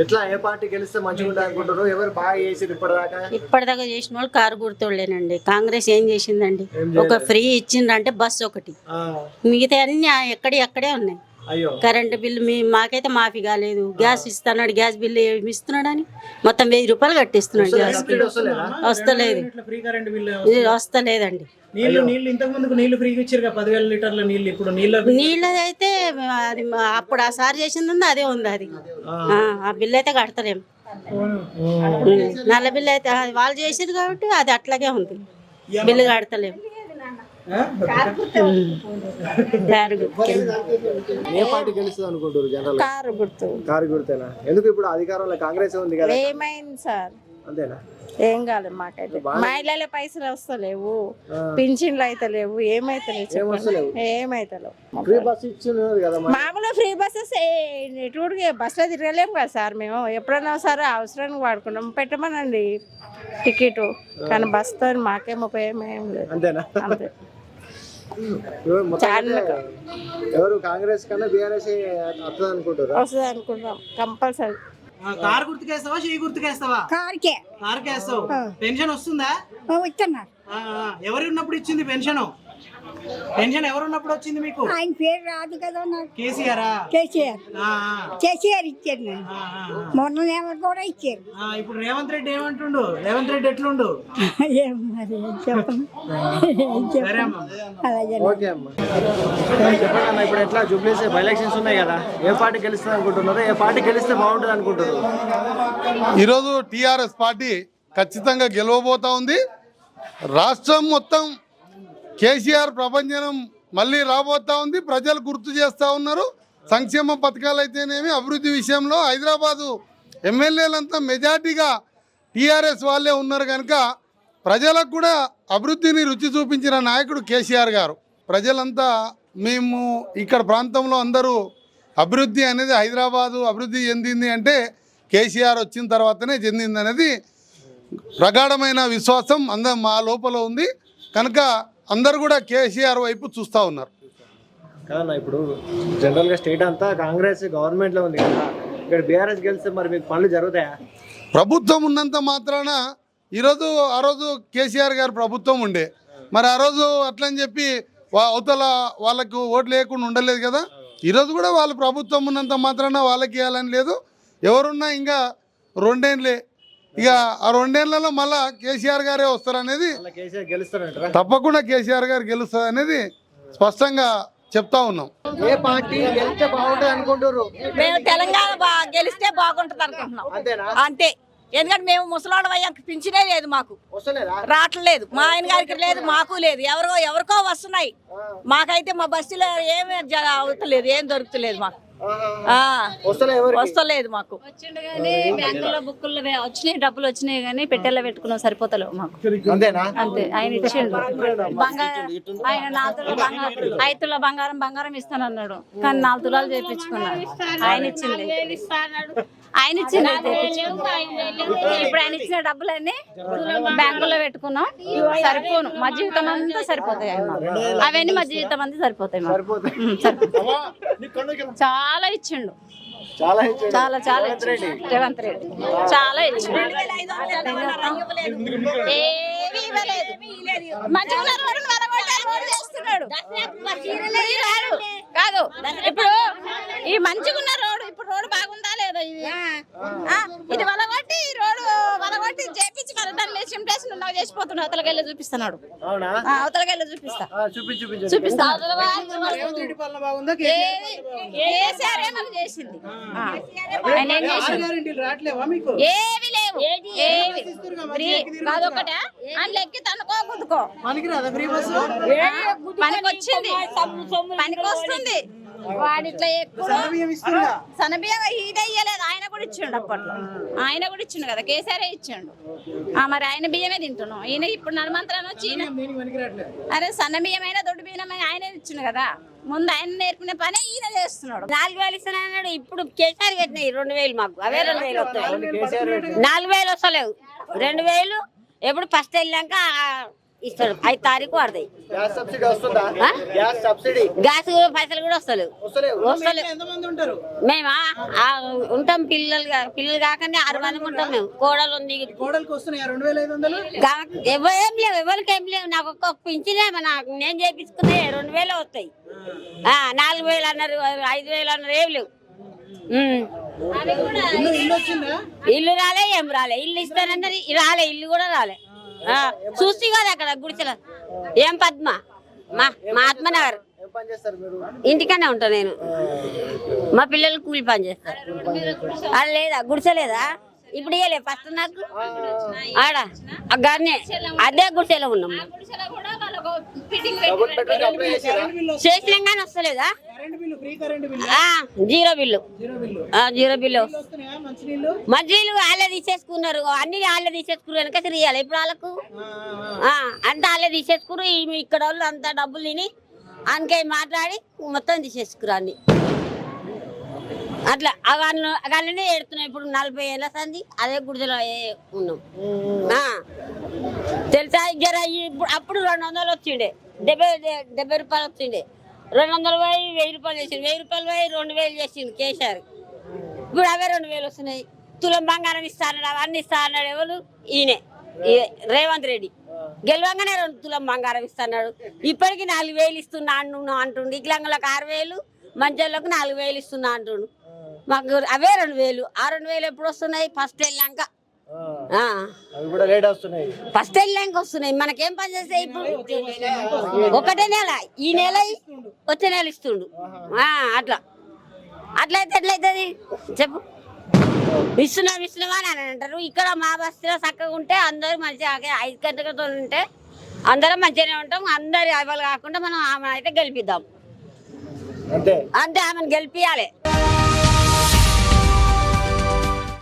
ఎట్లా ఏ పార్టీ గెలిస్తే మంచిగా ఉంటుంది అనుకుంటారు? ఎవరు బాగా చేసిరు ఇప్పటిదాకా? ఇప్పటిదాకా చేసిన వాళ్ళు కారు గుర్తులేనండి. కాంగ్రెస్ ఏం చేసిందండి? ఒక ఫ్రీ ఇచ్చిండ్రంటే బస్సు ఒకటి. ఆ, మిగతా అన్ని ఎక్కడి ఎక్కడే ఉన్నాయి. అయ్యో. కరెంటు బిల్లు మీ మాకైతే మాఫీ కాలేదు. గ్యాస్ ఇస్తున్నాడు గ్యాస్ బిల్లు ఏమి ఇస్తున్నాడని మొత్తం వెయ్యి రూపాయలు కట్టిస్తున్నాడు గ్యాస్ వస్తలేదా? వస్తలేదు. బిల్లు ఇది వస్తలేదండి. నీళ్ళు నీళ్ళు ఇంతకు ముందుకు నీళ్ళు ఫ్రీగా ఇచ్చారు పదివేల లీటర్ల నీళ్ళు ఇప్పుడు నీళ్ళ నీళ్ళదైతే అది అప్పుడు ఆ సార్ చేసింది ఉంది అదే ఉంది అది. ఆ, ఆ బిల్లు అయితే కడతలేము. నల్ల బిల్లు అయితే అది వాళ్ళు చేసింది కాబట్టి అది అట్లాగే ఉంది. బిల్లు కడతలేము కారు గుర్తు. కారు గుర్తేనా? ఎందుకు ఇప్పుడు అధికారంలో కాంగ్రెస్ ఉంది కదా? ఏమైంది సార్? అంతేనా? ఏం కాలేదు మాకైతే మహిళల పైసలు వస్తలేవు. పింఛన్లు అయితే లేవు? ఏమైతలేవు మరి. మామూలు ఫ్రీ బస్సెస్ టూర్కి బస్సులో తిరగలేము కదా సార్ మేము. ఎప్పుడైనా సరే అవసరానికి వాడుకున్నాం. పెట్టమనండి టికెట్. కానీ బస్తో మాకేం ఉపయోగం ఏం లేదు. అంతే. ఎవరు కాంగ్రెస్ కన్నా బీఆర్ఎస్ వస్తుంది అనుకుంటారు వస్తుంది అనుకుంటాం కంపల్సరీ. కారు గుర్తుకేస్తావా? చేయి గుర్తుకేస్తావా? కార్కే. కారుకేస్తావు. పెన్షన్ వస్తుందా? ఇస్తున్నారు. ఎవరు ఉన్నప్పుడు ఇచ్చింది పెన్షన్? పెన్షన్ ఎవరు ఉన్నప్పుడు వచ్చింది మీకు? ఆయన పేరు రాదు కదా నాకు. కేసీఆర్? కేసీఆర్. ఆ, కేసీఆర్ ఇచ్చారు నేను ఆ, ఆ, మొన్న ఏమో కూడా ఇచ్చారు. ఆ. ఇప్పుడు రేవంత్ రెడ్డి ఏమంటుండు? రేవంత్ రెడ్డి ఎట్లుండు? చెప్పండి అన్న ఇప్పుడు ఎట్లా జూబ్లీస్ బై ఎలక్షన్స్ ఉన్నాయి కదా ఏ పార్టీ గెలుస్తుంది అనుకుంటున్నారు? ఏ పార్టీ గెలిస్తే బాగుంటుంది అనుకుంటారు ఈరోజు టీఆర్ఎస్ పార్టీ ఖచ్చితంగా గెలవబోతా ఉంది. రాష్ట్రం మొత్తం కేసీఆర్ ప్రపంచం మళ్ళీ రాబోతా ఉంది. ప్రజలు గుర్తు చేస్తూ ఉన్నారు. సంక్షేమ పథకాలు అయితేనేమి అభివృద్ధి విషయంలో హైదరాబాదు ఎమ్మెల్యేలంతా మెజార్టీగా టీఆర్ఎస్ వాళ్ళే ఉన్నారు కనుక ప్రజలకు కూడా అభివృద్ధిని రుచి చూపించిన నాయకుడు కేసీఆర్ గారు. ప్రజలంతా మేము ఇక్కడ ప్రాంతంలో అందరూ అభివృద్ధి అనేది హైదరాబాదు అభివృద్ధి చెందింది అంటే కేసీఆర్ వచ్చిన తర్వాతనే చెందింది అనేది ప్రగాఢమైన విశ్వాసం అందరం మా లోపల ఉంది. కనుక అందరు కూడా కేసీఆర్ వైపు చూస్తూ ఉన్నారు. ఇప్పుడు జనరల్గా స్టేట్ అంతా కాంగ్రెస్ గవర్నమెంట్లో ఉంది కదా ఇక్కడ బీఆర్ఎస్ గెలిస్తే మరి మీకు పనులు జరుగుతాయా? ప్రభుత్వం ఉన్నంత మాత్రాన ఈరోజు ఆ రోజు కేసీఆర్ గారు ప్రభుత్వం ఉండే. మరి ఆ రోజు అట్లని చెప్పి అవతల వాళ్ళకు ఓట్లు లేకుండా ఉండలేదు కదా. ఈరోజు కూడా వాళ్ళు ప్రభుత్వం ఉన్నంత మాత్రాన వాళ్ళకి ఇవ్వాలని లేదు. ఎవరున్నా ఇంకా రెండేళ్ళే ఇక ఆ రెండేళ్ళలో మళ్ళా కేసీఆర్ గారే వస్తారనేది అలా కేసీఆర్ గెలుస్తారంటారా తప్పకుండా కేసీఆర్ గారు గెలుస్తుంది అనేది స్పష్టంగా చెప్తా ఉన్నాం. ఏ పార్టీ గెలిస్తే బాగుంటుంది అనుకుంటారు మేము తెలంగాణ బా- గెలిస్తే బాగుంటది అనుకుంటున్నాం. అంతేనా? అంతే. ఎందుకంటే మేము ముసలాడు అయ్యాక పింఛనే లేదు మాకు. వస్తలేదా? రావట్లేదు మా ఆయన గారికి లేదు మాకు లేదు. ఎవరో ఎవరికో వస్తున్నాయి. మాకైతే మా బస్సులో ఏమి జ- అవుతలేదు ఏం దొరుకుతలేదు మాకు. వస్తలేదు మాకు. వచ్చినాయి డబ్బులు వచ్చినాయి కానీ పెట్టెల్లో పెట్టుకున్నాం సరిపోతలేవు మాకు. అంతేనా? అంతే ఆయన ఇచ్చిండు. బంగారం ఆయన నాలుగు బంగారం ఐదు తులాల బంగారం బంగారం ఇస్తానన్నాడు. కానీ నాలుగు తులాలు చేయించుకున్నాడు ఆయన ఇచ్చింది ఆయన ఇచ్చింది అయితే ఇప్పుడు ఆయన ఇచ్చిన డబ్బులన్నీ బ్యాంకులో పెట్టుకున్నాం. సరిపోను. మా జీవితం అంతా సరిపోతాయి అవన్నీ మా జీవితం అంతా సరిపోతాయి మాకు. చాలా ఇచ్చిండు. చాలా. చాలా రేవంత్ రెడ్డి. చాలా ఇచ్చిండు. ఏమీ ఇవ్వలేదు. మంచిగా. కాదు ఇప్పుడు ఈ మంచిగా ఉన్న రోడ్డు ఇప్పుడు రోడ్డు బాగుందా లేదా ఇది ఇది వలగొట్టి ఈ రోడ్డు వలగొట్టి చేపించి ఉన్నావు చేసిపోతున్నాడు అవతలకెళ్ళి చూపిస్తున్నాడు. అవునా? ఆ, అవతలకెళ్ళి చూపిస్తా. చూపి చూపిస్తా. కేసీఆర్ ఏమని చేసింది? ఆ. ఆయన ఏం చేసిండు గ్యారెంటీలు రావట్లేవా మీకు? ఏవి లేవు. ఏవి? ఫ్రీ. అదొకట అందులో ఎక్కి తనుకో గుద్దుకో. పనికిరాదా ఫ్రీ బస్సు? పనికి వచ్చింది పనికి వస్తుంది వాడు ఇట్లా ఎక్కువ బియ్యం సనబియ్యం ఇది అయ్యలేదు ఆయన కూడా ఇచ్చిండు అప్పట్లో. ఆయన కూడా ఇచ్చిండు కదా కేసీఆర్ ఇచ్చిండు. ఆ, మరి ఆయన బియ్యమే తింటున్నాం. ఈయన ఇప్పుడు నడమంత్రాన్ని వచ్చి ఈయన అరే సన్న బియ్యమైనా దొడ్డు బియ్యమైనా ఆయనే ఇచ్చిండు కదా. ముందు ఆయన నేర్పిన పని ఈయన చేస్తున్నాడు. నాలుగు వేలు ఇస్తానన్నాడు ఇప్పుడు కేసీఆర్ పెట్టినాయి రెండు వేలు మాకు. అవే రెండు వేలు వస్తాయి. నాలుగు వేలు వస్తలేవు. రెండు వేలు ఎప్పుడు ఫస్ట్ వెళ్ళాక ఇస్తాడు. ఐదు తారీఖు పడతాయి గ్యాస్ సబ్సిడీ వస్తుందా? ఆ? Gas subsidy? గ్యాస్ పైసలు కూడా వస్తలేవు. మేమా? ఆ, ఉంటాం పిల్లలు పిల్లలు కాకుండా ఆరు మంది ఉంటాం మేము. కోడలు ఉంది. ఏం లేవు. ఎవరికి ఏం లేవు. నాకు ఒక్క పింఛనే నాకు. నేను చేపించుకునే రెండు వేలు వస్తాయి. ఆ, నాలుగు వేలు అన్నారు. ఐదు వేలు అన్నారు. ఏం లేవు. ఇల్లు ఇల్లు వచ్చిందా ఇల్లు రాలే ఏం రాలే. ఇల్లు ఇస్తానన్నది రాలే. ఇల్లు కూడా రాలే. చూసి కదా అక్కడ గుడిసెల. ఏం పద్మ? మా మహాత్మనగర్ ఏం ఇంటికనే ఉంటా నేను. మా పిల్లలు కూలి పని చేస్తారు. అది లేదా? గుడిసె లేదా? ఇప్పుడు ఇయ్యలే. ఫస్ట్ నాకు. ఆడ. ఆ అదే గుడిసెలో ఉన్నాం. చేసినాం కానీ వస్తలేదా? Current bill free current bill. ఆ, జీరో బిల్లు. Zero bill. ఆ, జీరో బిల్లు. వస్తున్నాయా? మంచినీళ్ళు వాళ్ళే తీసేసుకున్నారు. అన్ని వాళ్ళే తీసేసుకున్నారు. వెనక తిరిగాలి ఇప్పుడు వాళ్ళకు? ఆ, అంతా వాళ్ళే తీసేసుకున్నారు. ఈ- ఇక్కడ వాళ్ళు అంతా డబ్బులు తిని అందుకే మాట్లాడి మొత్తం తీసేసుకురు అన్ని. అట్లా అవన్నీ అవన్నీ ఏడుతున్నాయి ఇప్పుడు నలభై ఏళ్ళ సంది అదే గుడిసెలో ఏ- ఉన్నాం. తెలుసా? జర ఇప్పుడు అప్పుడు రెండు వందలు వచ్చిండే. డెబ్బై డెబ్బై రూపాయలు వచ్చిండే. రెండు వందలు పోయి వెయ్యి రూపాయలు చేసిండు. వెయ్యి రూపాయలు పోయి రెండు వేలు చేసిండు కేసీఆర్. ఇప్పుడు అవే రెండు వేలు వస్తున్నాయి. తులం బంగారం ఇస్తా అన్నాడు అవన్నీ ఇస్తా అన్నాడు ఎవరు? ఈయనే. రేవంత్ రెడ్డి. గెలవంగానే రెండు తులం బంగారం ఇస్తా అన్నాడు ఇప్పటికి నాలుగు వేలు ఇస్తున్నా అంటున్నా అంటుండు. వికలాంగులకు ఆరు వేలు మంచోళ్ళకు నాలుగు వేలు ఇస్తున్నా అంటుండు. మాకు అవే రెండు వేలు. ఆ రెండు వేలు ఎప్పుడు వస్తున్నాయి? ఫస్ట్ వెళ్ళాక. ఫస్ట్ వెళ్ళాక వస్తున్నాయి. మనకేం పని చేస్తాయి ఇప్పుడు? ఒకటే నెల. ఈ నెల వచ్చే నెల ఇస్తుండు. ఆ, అట్లా. అట్లయితే ఎట్లయితుంది? చెప్పు. ఇస్తున్నాం ఇస్తున్నాం అని అంటారు. ఇక్కడ మా బస్తీలో చక్కగా ఉంటే అందరూ మంచిగా ఐదు గంటలతో ఉంటే అందరం మంచిగానే ఉంటాం. అందరు అవ్వాలి కాకుండా మనం ఆమె అయితే గెలిపిద్దాం. అంతే. అంతే ఆమెను గెలిపియాలి.